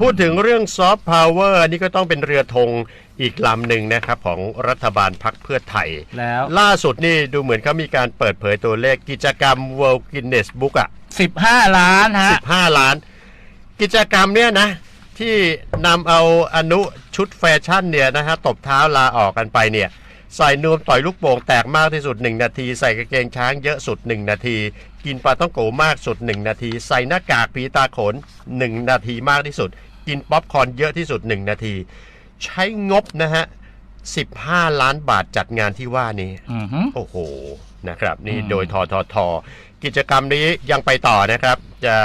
พูดถึงเรื่องซอฟต์พาวเวอร์อันนี้ก็ต้องเป็นเรือธงอีกลำหนึ่งนะครับ ของรัฐบาลพักเพื่อไทย แล้ว ล่าสุดนี่ดูเหมือนเขามีการเปิดเผยตัวเลขกิจกรรม World Guinness Book อะ 15 ล้านฮะ 15 ล้าน กิจกรรมเนี่ยนะ ที่นำเอาอนุชุดแฟชั่นเนี่ยนะฮะตบเท้าลาออกกันไปเนี่ยใส่นวมต่อยลูกโป่งแตกมากที่สุด 1 นาที ใส่กางเกงช้างเยอะสุด 1 นาที กินปลาต้องโกมากสุด 1 นาที ใส่หน้ากากผีตาโขน 1 นาทีมากที่สุด กินป๊อปคอร์นเยอะที่สุด 1 นาที ใช้งบนะฮะ 15 ล้านบาทจัดงานที่ว่านี้อือฮึโอ้โหนะครับ นี่อืมโดยทททกิจกรรมนี้ยังไปต่อนะครับ จะ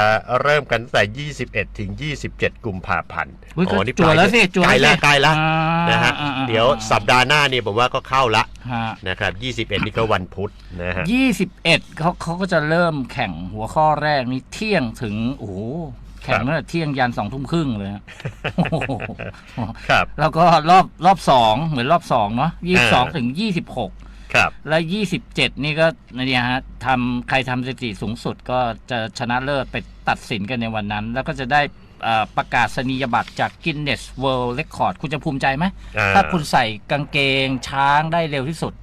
เริ่มกันตั้งแต่ 21 ถึง 27 กุมภาพันธ์อุ๊ยก็นี่จั่วแล้วสิใกจั่วล้แล้วละสิใกล้ละอ่านะฮะอ่าอ่าเดี๋ยวสัปดาห์หน้านี่ผมว่าก็เข้าละฮะนะครับ 21 นี่ก็วันพุธนะฮะ21เขาเขาก็จะเริ่มแข่งหัวข้อแรกนี่เที่ยงถึงโอ้โห แข่งตั้งแต่เที่ยงยันสองทุ่มครึ่งเลยฮะโอ้โหครับ แล้วก็รอบรอบสองเหมือนรอบสองเนาะยี่สองถึงยี่สิบหกครับ และยี่สิบเจ็ดนี่ก็เนี่ยฮะทำใครทำสถิติสูงสุดก็จะชนะเลิศไปตัดสินกันในวันนั้น แล้วก็จะได้เอ่อประกาศนียบัตรจาก Guinness World Record คุณจะภูมิใจไหมอ่าถ้าคุณใส่กางเกงช้างได้เร็วที่สุด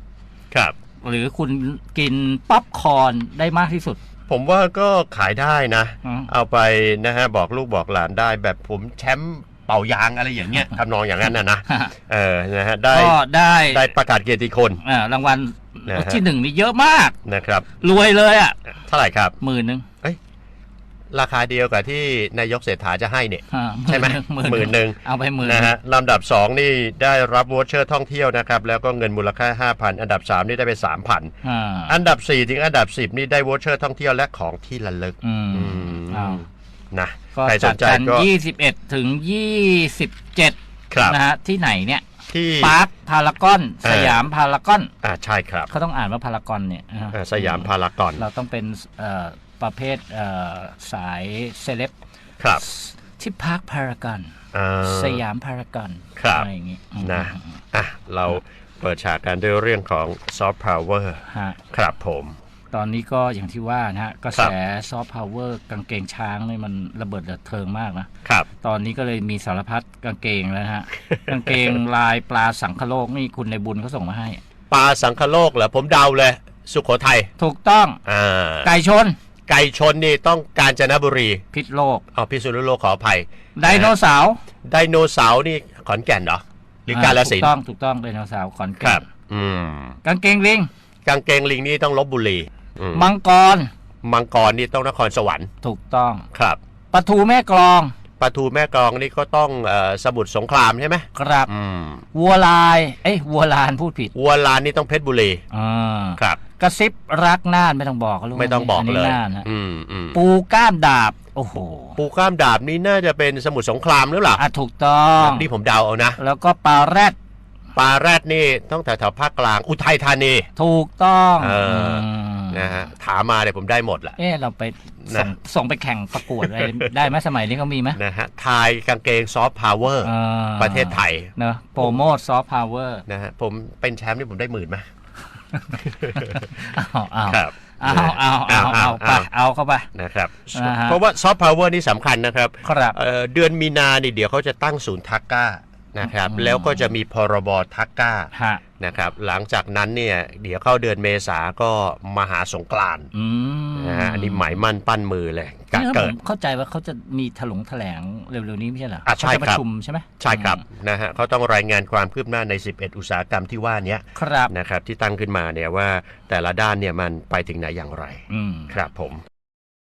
ครับ หรือคุณกินป๊อปคอร์นได้มากที่สุด ผมว่าก็ขายได้นะ อืม เอาไปนะฮะบอกลูกบอกหลานได้แบบผมแชมป์เป่ายางอะไรอย่างเงี้ยทำนองอย่างนั้นนะนะเออนะฮะได้ก็ได้ได้ประกาศเกียรติคุณ อ่ารางวัลนะฮะ ที่หนึ่งนี่เยอะมาก นะครับ รวยเลยอะเท่าไหร่ครับ หมื่นหนึ่ง ราคาเดียวกับที่นายกเศรษฐาจะให้เนี่ยอ่าใช่ไหมหมื่นหมื่นหนึ่งเอาไปหมื่นนะฮะลำดับ 2 นี่ได้รับวอเชอร์ท่องเที่ยวนะครับ แล้วก็เงินมูลค่า 5,000 อันดับ 3 นี่ได้ไป 3,000อ่าอันดับ 4 ถึงอันดับ 10 นี่ได้วอเชอร์ท่องเที่ยวและของที่ระลึกอืมอืมอ้าวนะก็ใครสจัดนใจกันก็ยี่สิบเอ็ดถึงยี่สิบเจ็ดครับนะฮะที่ไหนเนี่ยที่ปาร์คพารากอนเออสยามพารากอนอ่าใช่ครับ เขาต้องอ่านว่าพารากอนเนี่ยอ่าอ่าสยามพารากอน เราต้องเป็นเอ่อ ประเภทเอ่อสายเซเลบครับที่พาร์คพารากอนอ่าสยามพารากอนครับอะไรอย่างงี้อืมนะอะเราเปิดฉากกันด้วยเรื่องของซอฟต์พาวเวอร์ฮะครับผมตอนนี้ก็อย่างที่ว่านะฮะกระครัแสบซอฟต์พาวเวอร์กางเกงช้างนี่มันระเบิดระเทิงมากนะครับตอนนี้ก็เลยมีสารพัดกางเกงแล้วนะฮะกางเกงลายปลาสังคโลกนี่คุณในบุญเขาส่งมาให้ ปลาสังคโลกเหรอผมเดาเลย สุโขทัยถูกต้องอ่าไก่ชน ไก่ชนนี่ต้องกาญจนบุรีพิษโลกเอาพิษณุโลกขออภัยไดโนเสาร์ไดโนเสาร์นี่ขอนแก่นเหรอหรือกาฬสินถูกธุ์ต้องถูกต้องไดโนเสาร์ขอนคแก่รับ นอืมกางเกงลิงกางเกงลิงนี่ต้องลบบุรีอืมมังกรมังกรนี่ต้องนครสวรรค์ถูกต้องครับปลาทูแม่กลองปลาทูแม่กลองนี่ก็ต้องเอ่อสมุทรสงครามใช่ไหมครับอืมวัวลาย เอ้ยวัวลานพูดผิดวัวลานนี่ต้องเพชรบุรีอ่าครับ กระซิบรักน่านไม่ต้องบอกลูกไม่ต้องบอกนนี้เลยน่านฮะอืมอืมปูก้ามดาบ โอ้โห ปูกล้ามดาบนี่น่าจะเป็นสมุทรสงครามหรือเปล่าอะถูกต้องนี่ผมเดาเอานะ แล้วก็ปลาแรดปลาแรดนี่ต้องแถวๆภาคกลางอุทัยธานี ถูกต้องเอออื มนะฮะถามมาเนี่ยผมได้หมดแหละ เอ๊ะเราไปส่งนะ ส่งไปแข่งประกวดอะไรได้ไหมสมัยนี้เขามีไหมนะฮะทายกางเกงซอฟต์พาวเวอร์ อ่าประเทศไทย เนอะโปรโมทซอฟต์พาวเวอร์ นะฮะผมเป็นแชมป์นี่ผมได้หมื่นไหม เอาเอาครับเอาเอาเอาเอาไปเอาเข้าไปนะครับอ่าฮะเพราะว่าซอฟต์พาวเวอร์นี่สำคัญนะครับครับเอ่อเดือนมีนานี่เดี๋ยวเขาจะตั้งศูนย์ทักก้านะครับอืมแล้วก็จะมีพรบทักก้าฮะนะครับหลังจากนั้นเนี่ยเดี๋ยวเข้าเดือนเมษาก็มหาสงกรานต์ อืมนะฮะอันนี้หมายมั่นปั้นมือเลยกะนี่ผเกิดมเข้าใจว่าเขาจะมีถลงแถลงเร็วๆนี้ไม่ใช่เหรออะใช่เขาจะปครับระชุมใช่ไหมใช่ครับนะฮะเขาต้องรายงานความคืบหน้าใน 11 อุตสาหกรรมที่ว่าเนี้ยครับนะครับที่ตั้งขึ้นมาเนี่ยว่าแต่ละด้านเนี่ยมันไปถึงไหนอย่างไรอืมครับผม